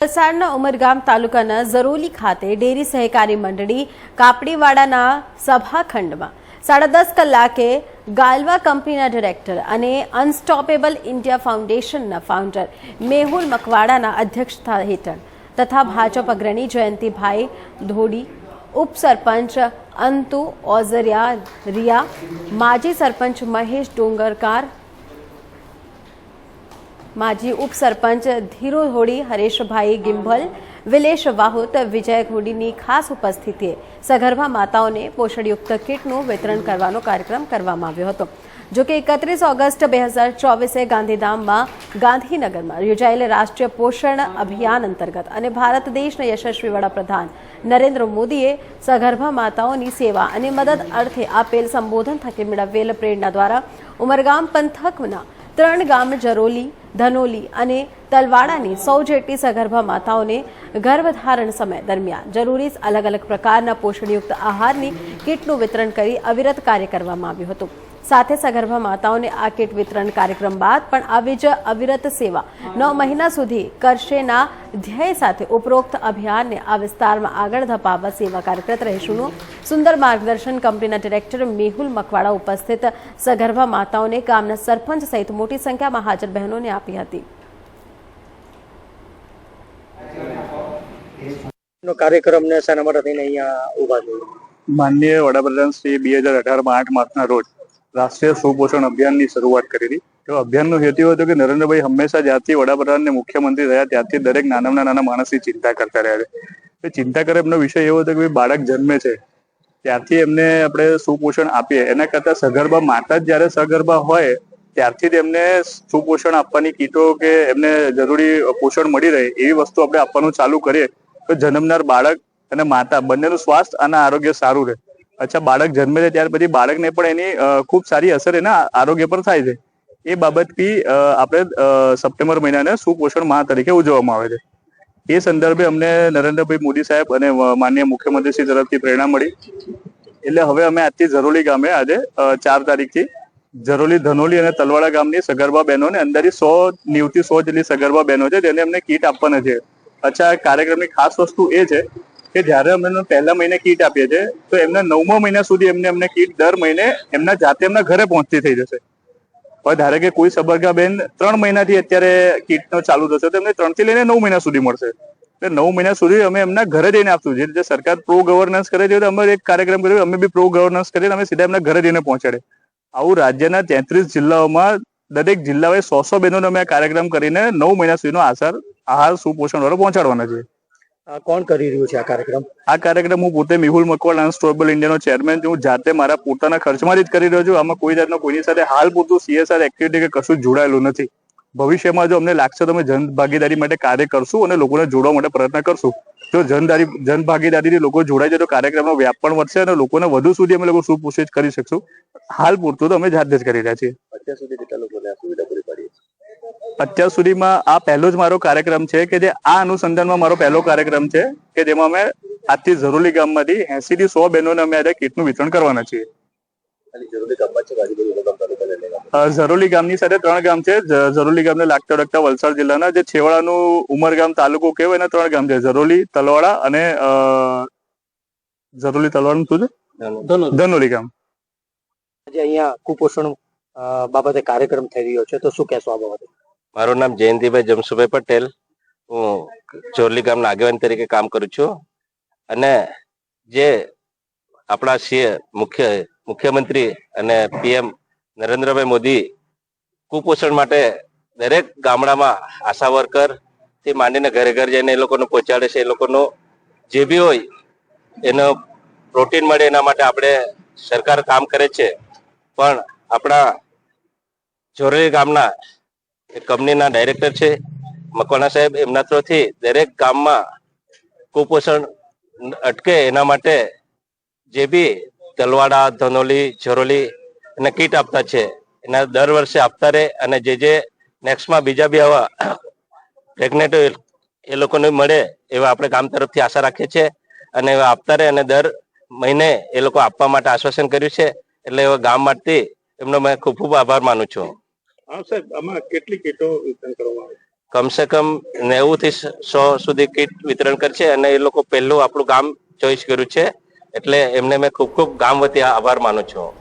વલસાડના ઉમરગામ તાલુકાના ઝરોલી ખાતે ડેરી સહકારી મંડળી કાપડીવાડાના સભાખંડમાં સાડા દસ કલાકે ગાલવા કંપનીના ડિરેક્ટર અને અનસ્ટોપેબલ ઇન્ડિયા ફાઉન્ડેશનના ફાઉન્ડર મેહુલ મકવાડાના અધ્યક્ષતા હેઠળ તથા ભાજપ અગ્રણી જયંતિભાઈ ધોડી, ઉપસરપંચ અંતુ ઓઝરિયા, રિયા, માજી સરપંચ મહેશ ડોંગરકાર માજી ઉપસરપંચ ધીરો હોડી હરેશભાઈ ગિંભલ, વિલેશ વાહોત, વિજય ઘોડીની ખાસ ઉપસ્થિતિએ સગર્ભા માતાઓને પોષણયુક્ત કીટનું વિતરણ કરવાનો કાર્યક્રમ કરવામાં આવ્યો હતો. જો કે એકત્રીસ ઓગસ્ટ બે હજાર ચોવીસે ગાંધીધામમાં ગાંધીનગરમાં યોજાયેલ રાષ્ટ્રીય પોષણ અભિયાન અંતર્ગત અને ભારત દેશના યશસ્વી વડાપ્રધાન નરેન્દ્ર મોદીએ સગર્ભા માતાઓની સેવા અને મદદ અર્થે આપેલ સંબોધન થકી મેળવેલ પ્રેરણા દ્વારા ઉમરગામ પંથકના ત્રણ ગામ જરોલી, ધનોલી અને તલવાડાની સો જેટલી સગર્ભા માતાઓને ગર્ભધારણ સમય દરમિયાન જરૂરી અલગ અલગ પ્રકારના પોષણયુક્ત આહારની કીટનું વિતરણ કરી અવિરત કાર્ય કરવામાં આવ્યું હતું. સાથે સગર્ભા માતાઓને આ કીટ વિતરણ કાર્યક્રમ બાદ પણ આવી જ અવિરત સેવા નવ મહિના સુધી કરશેના ધ્યેય સાથે ઉપરોક્ત અભિયાનને આ વિસ્તારમાં આગળ ધપાવવા સેવા કાર્યરત રહેશુંનું સુંદર માર્ગદર્શન કંપનીના ડિરેક્ટર મેહુલ મકવાડા ઉપસ્થિત સગર્ભા માતાઓને ગામના સરપંચ સહિત મોટી સંખ્યામાં હાજર બહેનોને આપી હતી. નો કાર્યક્રમને શાના માટે થઈને અહીંયા ઊભા છે? માનનીય વડાપ્રધાન શ્રી બે હજાર અઢારમાં આઠ માર્ચના રોજ રાષ્ટ્રીય સુપોષણ અભિયાનની શરૂઆત કરી હતી તો અભિયાનનો હેતુ હતો કે નરેન્દ્રભાઈ હંમેશા જ્યારથી વડાપ્રધાન ને મુખ્યમંત્રી રહ્યા ત્યારથી દરેક નાનામાં નાના માણસની ચિંતા કરતા રહ્યા છે. ચિંતા કરે એમનો વિષય એવો હતો કે બાળક જન્મે છે. ત્યારથી એમને આપણે સુપોષણ આપીએ. એના કરતા સગર્ભા માતા જ જ્યારે સગર્ભા હોય, ત્યારથી જ એમને સુપોષણ આપવાની કીટો કે એમને જરૂરી પોષણ મળી રહે એવી વસ્તુ આપણે આપવાનું ચાલુ કરીએ તો જન્મનાર બાળક અને માતા બંનેનું સ્વાસ્થ્ય અને આરોગ્ય સારું રહે. અચ્છા, બાળક જન્મે છે ત્યાર પછી બાળકને પણ એની ખૂબ સારી અસર એના આરોગ્ય પર થાય છે. એ બાબતથી આપણે સપ્ટેમ્બર મહિનાને સુપોષણ માહ તરીકે ઉજવવામાં આવે છે. એ સંદર્ભે અમને નરેન્દ્રભાઈ મોદી સાહેબ અને માનનીય મુખ્યમંત્રી શ્રી તરફથી પ્રેરણા મળી. એટલે હવે અમે આજથી ઝરોલી ગામે આજે ચાર તારીખથી જરોલી ધનોલી અને તલવાડા ગામની સગર્ભા બહેનોને અંદાજે સો, નિવતી સો જેટલી સગર્ભા બહેનો છે તેને અમને કીટ આપવાના છે. અચ્છા, કાર્યક્રમની ખાસ વસ્તુ એ છે કે જ્યારે અમે પહેલા મહિને કીટ આપીએ છીએ, તો એમના નવમા મહિના સુધી એમને અમને કીટ દર મહિને એમના જાતે એમના ઘરે પહોંચતી થઈ જશે. હવે ધારે કે કોઈ સબરગા બેન ત્રણ મહિનાથી અત્યારે કીટનો ચાલુ થશે, તો એમને ત્રણથી લઈને નવ મહિના સુધી મળશે. એટલે નવ મહિના સુધી અમે એમના ઘરે જઈને આપશું. જે રીતે સરકાર પ્રો ગવર્નન્સ કરે છે અમે એક કાર્યક્રમ કર્યો, અમે બી પ્રો ગવર્નન્સ કરીને અમે સીધા એમના ઘરે જઈને પહોંચાડે આવું રાજ્યના તેત્રીસ જિલ્લાઓમાં દરેક જિલ્લાઓએ સો સો બહેનોને અમે આ કાર્યક્રમ કરીને નવ મહિના સુધીનો આસાર, આહાર સુપોષણ વાળો પહોંચાડવાના છે કોણ કરી રહ્યું છે આ કાર્યક્રમ? આ કાર્યક્રમ હું પોતે મેહુલ મકવાળ અનસ્ટોરેબલ ઇન્ડિયાનો ચેરમેન છું. હું જાતે મારા પોતાના ખર્ચમાંથી જ કરી રહ્યો છું. આમાં કોઈ જાતનો કોઈની સાથે હાલ પૂરતું સીએસઆર એક્ટિવિટી કે કશું જોડાયેલું નથી. ભવિષ્યમાં જો અમને લાગશે તો અમે જન ભાગીદારી માટે કાર્ય કરશું અને લોકોને જોડવા માટે પ્રયત્ન કરશું. જો જનદારી જન ભાગીદારીથી લોકો જોડાય છે તો કાર્યક્રમનો વ્યાપ પણ વધશે અને લોકોને વધુ સુધી અમે લોકો સુપોષિત કરી શકશું. હાલ પૂરતું તો અમે જાતે જ કરી રહ્યા છીએ. અત્યાર સુધી કેટલા લોકોને અત્યાર સુધીમાં આ પહેલો જ મારો કાર્યક્રમ છે કે જે આ અનુસંધાનમાં મારો પહેલો કાર્યક્રમ છે કે જેમાં અમે આજથી જરૂરી ગામમાંથી એસી થી સો બહેનોને અમે આજે કીટનું વિતરણ કરવાના છીએ. જરૂરી ઝરોલી ગામની સાથે ત્રણ ગામ છે. જ- ઝરોલી ગામને લાગતા ડગતા વલસાડ જિલ્લાના જે છેવાડાનું ઉમરગામ તાલુકો કહેવાય એના ત્રણ ગામ છે. ઝરોલી તલવાડા અને અ, ઝરોલી તલવાડાનું શું છે? ધનોલી ગામ. આજે અહીંયા કુપોષણ અ, બાબતે કાર્યક્રમ થઈ રહ્યો છે. તો શું કહેશો આ બાબતે? મારું નામ જયંતિભાઈ જમસુભાઈ પટેલ. હું ચોરલી ગામના આગેવાન તરીકે કામ કરું છું. અને જે આપણા મુખ્ય, મુખ્યમંત્રી અને પીએમ નરેન્દ્રભાઈ મોદી કુપોષણ માટે દરેક ગામડામાં આશા વર્કરથી માંડીને ઘરે ઘર જઈને એ લોકોને પહોંચાડે છે, એ લોકોનો જે બી હોય એનો પ્રોટીન મળે એના માટે આપણે સરકાર કામ કરે છે. પણ આપણા ચોરલી ગામના એ કંપનીના ડાયરેક્ટર છે, મકવાણા સાહેબ, એમના થ્રુથી દરેક ગામમાં કુપોષણ અટકે એના માટે જે બી તલવાડા, ધનોલી, ઝરોલી અને કીટ આપતા છે. એના દર વર્ષે આપતા રહે અને જે જે નેક્સ્ટમાં બીજા બી આવા પ્રેગ્નેન્ટ એ લોકોને મળે એવા આપણે ગામ તરફથી આશા રાખીએ છીએ અને એવા આપતા રહે અને દર મહિને એ લોકો આપવા માટે આશ્વાસન કર્યું છે. એટલે એવા ગામ માટે એમનો મેં ખૂબ ખૂબ આભાર માનું છું. હા, સાહેબ, આમાં કેટલી કીટો વિતરણ કરવામાં આવે? કમસે કમ નેવું થી સો સુધી કીટ વિતરણ કરશે અને એ લોકો પહેલું આપણું ગામ ચોઈસ કર્યું છે. એટલે એમને મેં ખૂબ ખૂબ ગામ વતી આભાર માનું છું.